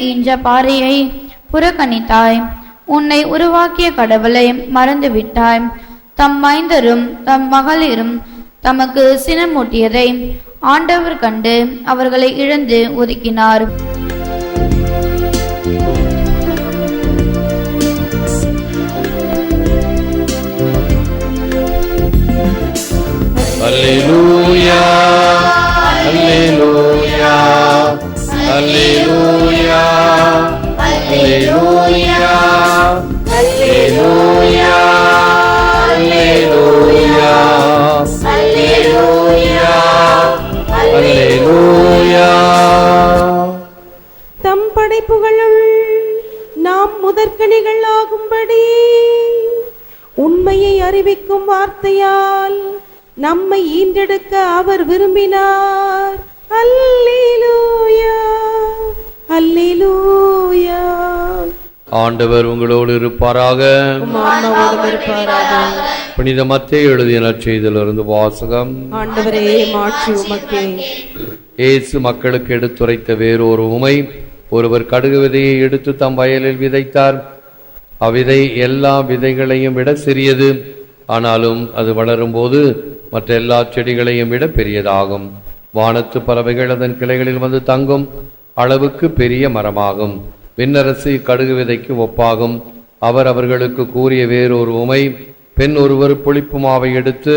ஈன்ற பாறையை புறக்கணித்தாய். உன்னை உருவாக்கிய கடவுளை மறந்துவிட்டாய். தம் மைந்தரும் தம் மகளிரும் தமக்கு சினமூட்டியதை ஆண்டவர் கண்டு அவர்களை இழந்து ஒதுக்கினார். Hallelujah. படைப்புகளுள் நாம் முதற்கனிகள் ஆகும்படி உண்மையை அறிவிக்கும் வார்த்தையால் நம்மை ஈன்றெடுக்க அவர் விரும்பினார். அல்லேலூயா அல்லேலூயா. ஆண்டவர் உங்களோடு இருப்பாராக. புனித மத்திய எழுதிய நற்செய்தியிலிருந்து வாசகம். ஆண்டவரே மாட்சி உமக்கே. இயேசு மக்களுக்கு எடுத்துரைத்த வேறொரு உமை. ஒருவர் கடுகு விதையை எடுத்து தம் வயலில் விதைத்தார். அவ்விதை எல்லா விதைகளையும் விட சிறியது. ஆனாலும் அது வளரும்போது மற்ற எல்லா செடிகளையும் விட பெரியதாகும். வானத்து பறவைகள் அதன் கிளைகளில் வந்து தங்கும். அளவுக்கு பெரிய மரமாகும். விண்ணரசு கடுகு விதைக்கு ஒப்பாகும். அவர் அவர்களுக்கு கூறிய வேறொரு உமை பெண் ஒருவர் புளிப்பு மாவை எடுத்து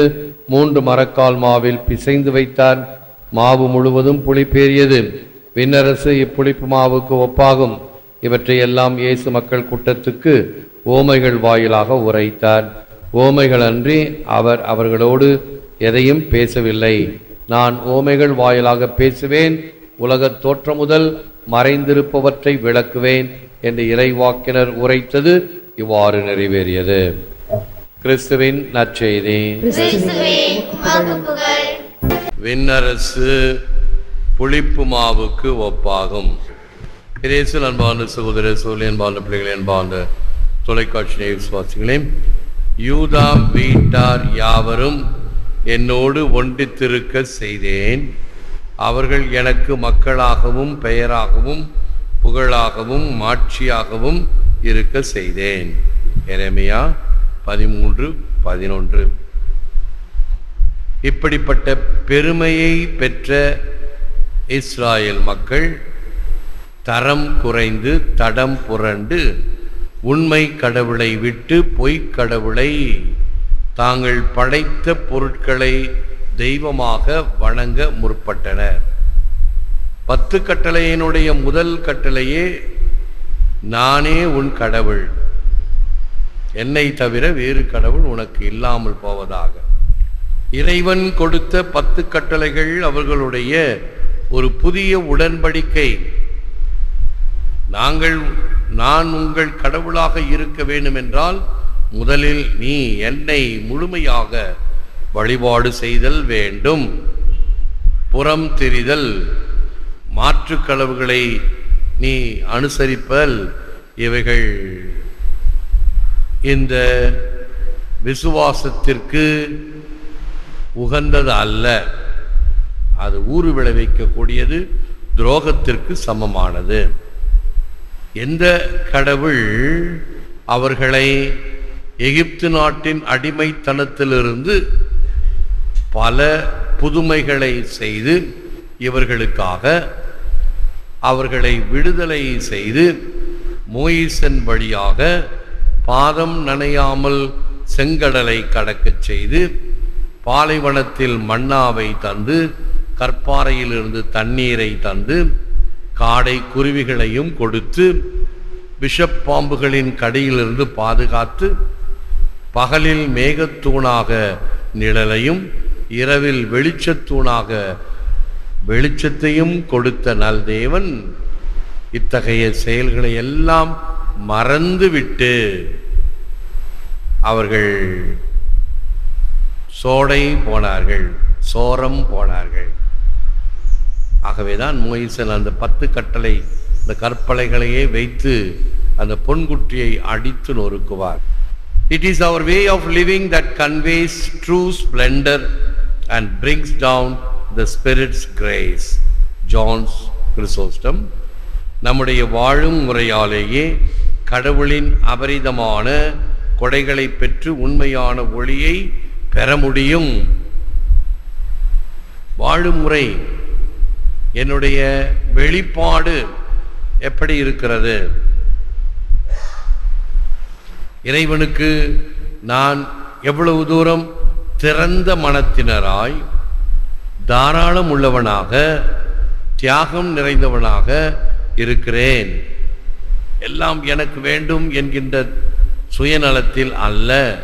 மூன்று மரக்கால் மாவில் பிசைந்து வைத்தார். மாவு முழுவதும் புளிப்பேறியது. விண்ணரசு இப்புளிப்பு மாவுக்கு ஒப்பாகும். இவற்றை எல்லாம் இயேசு மக்கள் கூட்டத்துக்கு ஓமைகள் வாயிலாக உரைத்தார். ஓமைகள் அன்றி அவர் அவர்களோடு எதையும் பேசவில்லை. நான் ஓமைகள் வாயிலாக பேசுவேன். உலகத் தோற்றம் முதல் மறைந்திருப்பவற்றை விளக்குவேன் என்று இறைவாக்கினர் உரைத்தது இவ்வாறு நிறைவேறியது. கிறிஸ்துவின் நற்செய்தி. விண்ணரசு புளிப்பு மாவுக்கு ஒப்பாகும். இயேசு அன்பான சகோதர சோழி அன்பான பிள்ளைகளே அன்பான தொலைக்காட்சி விசுவாசிகளே யூதா வீட்டார் யாவரும் என்னோடு ஒன்றித்திருக்க செய்தேன். அவர்கள் எனக்கு மக்களாகவும் பெயராகவும் புகழாகவும் மாட்சியாகவும் இருக்க செய்தேன். எரேமியா பதிமூன்று பதினொன்று. இப்படிப்பட்ட பெருமையை பெற்ற இஸ்ராயேல் மக்கள் தரம் குறைந்து தடம் புரண்டு உண்மை கடவுளை விட்டு பொய்க் கடவுளை தாங்கள் படைத்த பொருட்களை தெய்வமாக வணங்க முற்பட்டனர். பத்து கட்டளையினுடைய முதல் கட்டளையே நானே உன் கடவுள். என்னை தவிர வேறு கடவுள் உனக்கு இல்லாமல் போவதாக. இறைவன் கொடுத்த பத்து கட்டளைகள் அவர்களுடைய ஒரு புதிய உடன்படிக்கை. நாங்கள் நான் உங்கள் கடவுளாக இருக்க வேண்டும் என்றால் முதலில் நீ என்னை முழுமையாக வழிபாடு செய்தல் வேண்டும். புறம் தெரிதல் மாற்றுக்களவுகளை நீ அனுசரிப்பல். இவைகள் இந்த விசுவாசத்திற்கு உகந்தது அல்ல அது ஊறு விளைவிக்கக்கூடியது துரோகத்திற்கு சமமானது. எந்த கடவுள் அவர்களை எகிப்து நாட்டின் அடிமைத்தனத்திலிருந்து பல புதுமைகளை செய்து இவர்களுக்காக அவர்களை விடுதலை செய்து மோயிசன் வழியாக பாதம் நனையாமல் செங்கடலை கடக்கச் செய்து பாலைவனத்தில் மன்னாவை தந்து கற்பாறையிலிருந்து தண்ணீரை தந்து காடை குருவிகளையும் கொடுத்து விஷப்பாம்புகளின் கடியிலிருந்து பாதுகாத்து பகலில் மேகத்தூணாக நிழலையும் இரவில் வெளிச்சத்தூணாக வெளிச்சத்தையும் கொடுத்த நல்தேவன் இத்தகைய செயல்களை எல்லாம் மறந்துவிட்டு அவர்கள் சோடை போனார்கள் சோரம் போனார்கள். ஆகவேதான் மோயிசன் அந்த பத்து கட்டளை இந்த கற்பலைகளையே வைத்து அந்த பொன்குட்டியை அடித்து நொறுக்குவார். It is our way of living that conveys true splendour and brings down the spirit's grace John's Chrysostom நம்முடைய வாழும் முறையாலேயே கடவுளின் அபரிதமான கொடைகளை பெற்று உண்மையான ஒளியை பெற முடியும். வாழும் முறை என்னுடைய வெளிப்பாடு எப்படி இருக்கிறது? இறைவனுக்கு நான் எவ்வளவு தூரம் திறந்த மனத்தினராய் தாராளம் உள்ளவனாக தியாகம் நிறைந்தவனாக இருக்கிறேன். எல்லாம் எனக்கு வேண்டும் என்கின்ற சுயநலத்தில் அல்ல.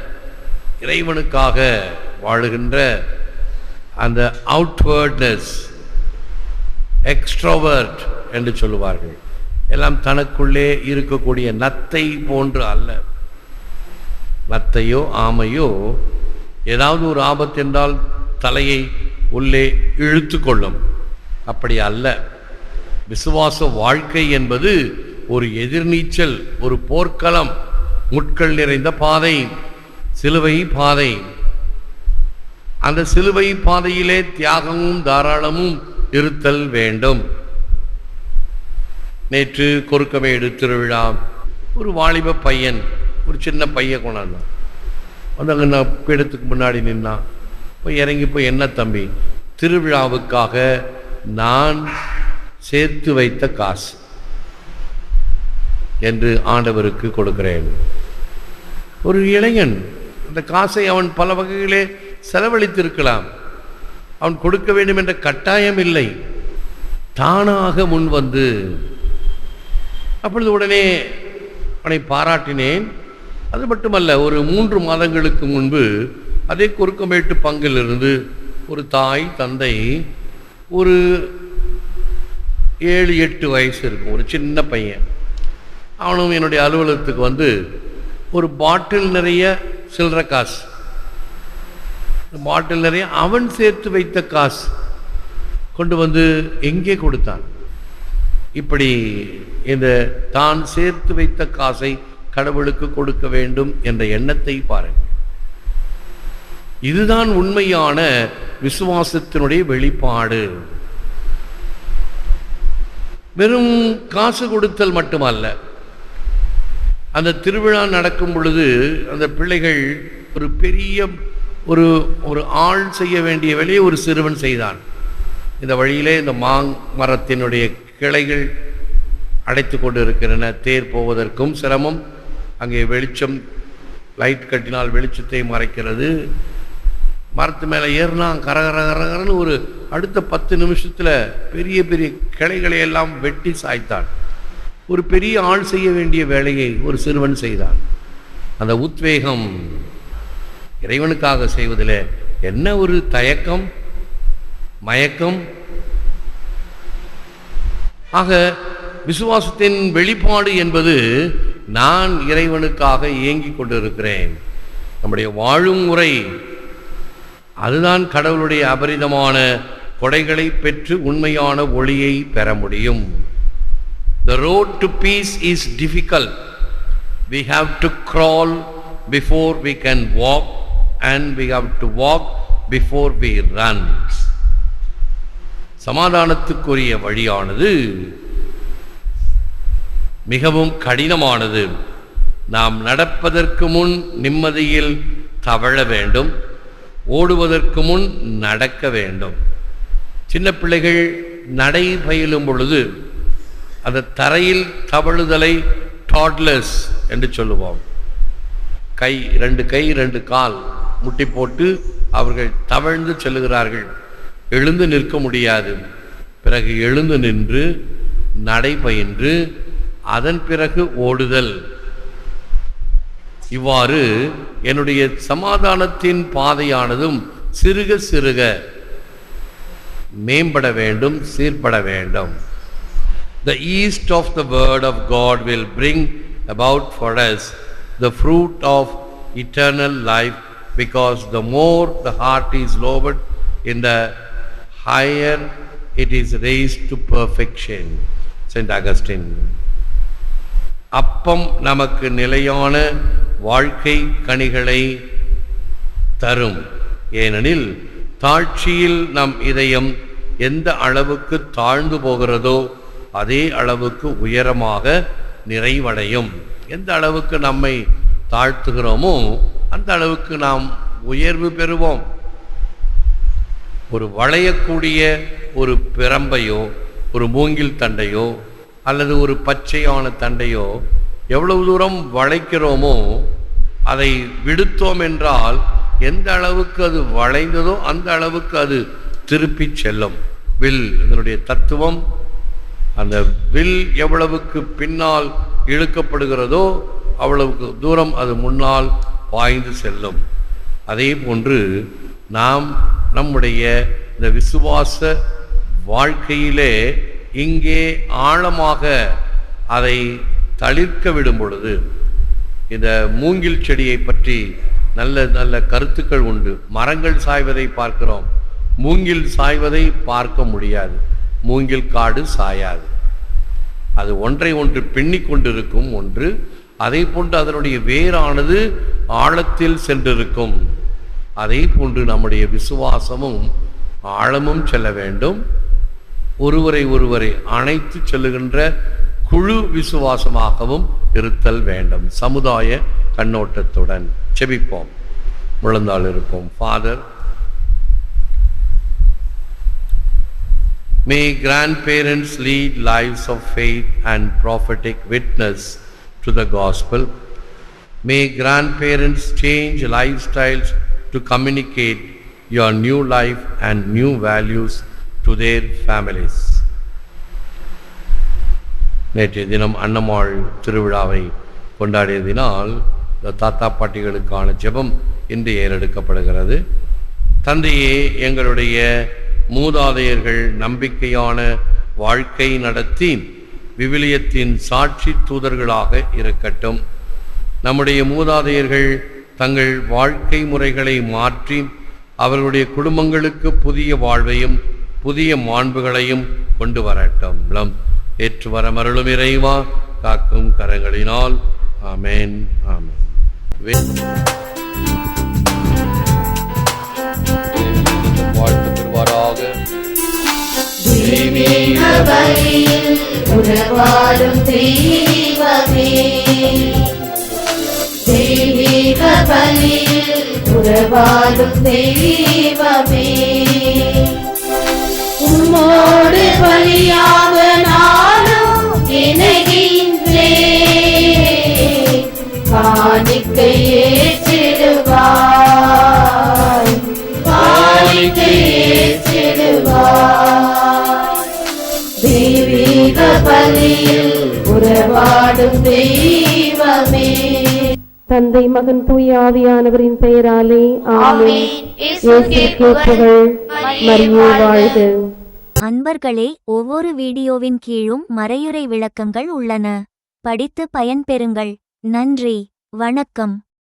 இறைவனுக்காக வாழுகின்ற அந்த அவுட்வேர்ட்னஸ் எக்ஸ்ட்ரோவர்ட் என்று சொல்லுவார்கள். எல்லாம் தனக்குள்ளே இருக்கக்கூடிய நத்தை போன்று அல்ல. நத்தையோ ஆமையோ ஏதாவது ஒரு ஆபத்து என்றால் தலையை உள்ளே இழுத்து கொள்ளும். அப்படி அல்ல. விசுவாச வாழ்க்கை என்பது ஒரு எதிர்நீச்சல் ஒரு போர்க்களம் முட்கள் நிறைந்த பாதை சிலுவை பாதை. அந்த சிலுவை பாதையிலே தியாகமும் தாராளமும் இருத்தல் வேண்டும். நேற்று கொருக்கமேடு திருவிழா ஒரு வாலிப பையன் ஒரு சின்ன பையன் கொண்டாந்தான் வந்து அங்கே நான் பீடத்துக்கு முன்னாடி நின்னான். போய் இறங்கி போய் என்ன தம்பி திருவிழாவுக்காக நான் சேர்த்து வைத்த காசு என்று ஆண்டவருக்கு கொடுக்கிறேன். ஒரு இளைஞன் அந்த காசை அவன் பல வகைகளே செலவழித்திருக்கலாம். அவன் கொடுக்க வேண்டும் என்ற கட்டாயம் இல்லை. தானாக முன் வந்து அப்பொழுது உடனே அவனை பாராட்டினேன். அது மட்டுமல்ல ஒரு மூன்று மாதங்களுக்கு முன்பு அதே குறுக்கமேட்டு பங்கிலிருந்து ஒரு தாய் தந்தை ஒரு ஏழு எட்டு வயசு இருக்கும் ஒரு சின்ன பையன். அவனும் என்னுடைய அலுவலகத்துக்கு வந்து ஒரு பாட்டில் நிறைய சில்லற காசு. பாட்டில் நிறைய அவன் சேர்த்து வைத்த காசு கொண்டு வந்து எங்கே கொடுத்தான்? இப்படி இந்த தான் சேர்த்து வைத்த காசை கடவுளுக்கு கொடுக்க வேண்டும் என்ற எண்ணத்தை பாருங்கள் இதுதான் உண்மையான விசுவாசத்தினுடைய வெளிப்பாடு. வெறும் காசு கொடுத்தல் மட்டுமல்ல. அந்த திருவிழா நடக்கும் பொழுது அந்த பிள்ளைகள் ஒரு பெரிய ஒரு ஒரு ஆள் செய்ய வேண்டிய வேலையை ஒரு சிறுவன் செய்தான். இந்த வழியிலே இந்த மாங் மரத்தினுடைய கிளைகள் அடைத்து கொண்டு இருக்கின்றன தேர் போவதற்கும் சிரமம். அங்கே வெளிச்சம் லைட் கட்டினால் வெளிச்சத்தை மறைக்கிறது. மரத்து மேலே ஏறினா கரகர கரகரன்னு ஒரு அடுத்த பத்து நிமிஷத்தில் பெரிய பெரிய கிளைகளை எல்லாம் வெட்டி சாய்த்தான். ஒரு பெரிய ஆள் செய்ய வேண்டிய வேலையை ஒரு சிறுவன் செய்தான். அந்த உத்வேகம் இறைவனுக்காக செய்வதில் என்ன ஒரு தயக்கம் மயக்கம்? ஆக விசுவாசத்தின் வெளிப்பாடு என்பது நான் இறைவனுக்காக இயங்கிக் கொண்டிருக்கிறேன். நம்முடைய வாழும் முறை அதுதான் கடவுளுடைய அபரிதமான கொடைகளை பெற்று உண்மையான ஒளியை பெற முடியும். The road to peace is difficult we have to crawl before we can walk and we have to walk before we run. சமாதானத்துக்குரிய வழியானது மிகவும் கடினமானது. நாம் நடப்பதற்கு முன் நிம்மதியில் தவழ வேண்டும். ஓடுவதற்கு முன் நடக்க வேண்டும். சின்ன பிள்ளைகள் நடை பயிலும் பொழுது அந்த தரையில் தவழுதலை டாட்லஸ் என்று சொல்லுவோம். கை ரெண்டு கை ரெண்டு கால். முட்டி போட்டு அவர்கள் தவழ்ந்து செல்லுகிறார்கள். எழுந்து நிற்க முடியாது. பிறகு எழுந்து நின்று நடைபயின்று அதன் பிறகு ஓடுதல். இவ்வாறு என்னுடைய சமாதானத்தின் பாதையானதும் சிறுக சிறுக மேம்பட வேண்டும் சீர்பட வேண்டும். The yeast of the word of God will bring about for us the fruit of eternal life because the more the heart is lowered in the higher it is raised to perfection. St. Augustine. அப்பம் நமக்கு நிலையான வாழ்க்கை கனிகளை தரும் ஏனெனில் தாழ்ச்சியில் நம் இதயம் எந்த அளவுக்கு தாழ்ந்து போகிறதோ அதே அளவுக்கு உயரமாக நிறைவடையும் எந்த அளவுக்கு நம்மை தாழ்த்துகிறோமோ அந்த அளவுக்கு நாம் உயர்வு பெறுவோம். ஒரு வளையக்கூடிய ஒரு பிரம்பையோ ஒரு மூங்கில் தண்டையோ அல்லது ஒரு பச்சையான தண்டையோ எவ்வளவு தூரம் வளைக்கிறோமோ அதை விடுத்தோம் என்றால் எந்த அளவுக்கு அது வளைந்ததோ அந்த அளவுக்கு அது திருப்பி செல்லும். வில் இதனுடைய தத்துவம் அந்த வில் எவ்வளவுக்கு பின்னால் இழுக்கப்படுகிறதோ அவ்வளவுக்கு தூரம் அது முன்னால் பாய்ந்து செல்லும். அதே போன்று நாம் நம்முடைய இந்த விசுவாச வாழ்க்கையிலே இங்கே ஆழமாக அதை தளிர்க்க விடும் பொழுது இந்த மூங்கில் செடியை பற்றி நல்ல நல்ல கருத்துக்கள் உண்டு. மரங்கள் சாய்வதை பார்க்கிறோம். மூங்கில் சாய்வதை பார்க்க முடியாது. மூங்கில் காடு சாயாது. அது ஒன்றை ஒன்று பின்னிக் கொண்டிருக்கும் ஒன்று அதை போன்று அதனுடைய வேரானது ஆழத்தில் சென்றிருக்கும். அதே போன்று நம்முடைய விசுவாசமும் ஆழமும் செல்ல வேண்டும். ஒருவரை ஒருவரை அணைத்து செல்லுகின்ற குழு விசுவாசமாகவும் இருத்தல் வேண்டும். சமுதாய கண்ணோட்டத்துடன் செபிப்போம். முழந்தாள் இருப்போம். Father May grandparents lead lives of faith and prophetic witness. To the gospel. May grandparents change lifestyles to communicate your new life and new values to their families. நேற்றைய தினம் அன்னமாள் திருவிழாவை கொண்டாடியதினால் இந்த தாத்தா பாட்டிகளுக்கான ஜெபம் இன்று ஏறெடுக்கப்படுகிறது தந்தையே எங்களுடைய மூதாதையர்கள் நம்பிக்கையான வாழ்க்கை நடத்தி விவிலியத்தின் சாட்சி தூதர்களாக இருக்கட்டும். நம்முடைய மூதாதையர்கள் தங்கள் வாழ்க்கை முறைகளை மாற்றி அவர்களுடைய குடும்பங்களுக்கு புதிய வாழ்வையும் புதிய மாண்புகளையும் கொண்டு வரட்டும். லம். ஏற்று வர மருளும் இறைவா காக்கும் கரங்களினால். ஆமேன். ஆமேன். வாழ்த்து பெறுவாராக. தெய்வீக பலியில் தெய்வமே. தெய்வீக பலியில் உறவாடும் தெய்வமே. உம்மோடு பலியாக நானும் இணைகின்றே காணிக்கையே. பலியில் உறவாடும் தெய்வமே. தந்தை மகன் தூய ஆவியானவரின் பெயராலே வாழ்க. அன்பர்களே ஒவ்வொரு வீடியோவின் கீழும் மறையுறை விளக்கங்கள் உள்ளன. படித்து பயன்பெறுங்கள். நன்றி. வணக்கம்.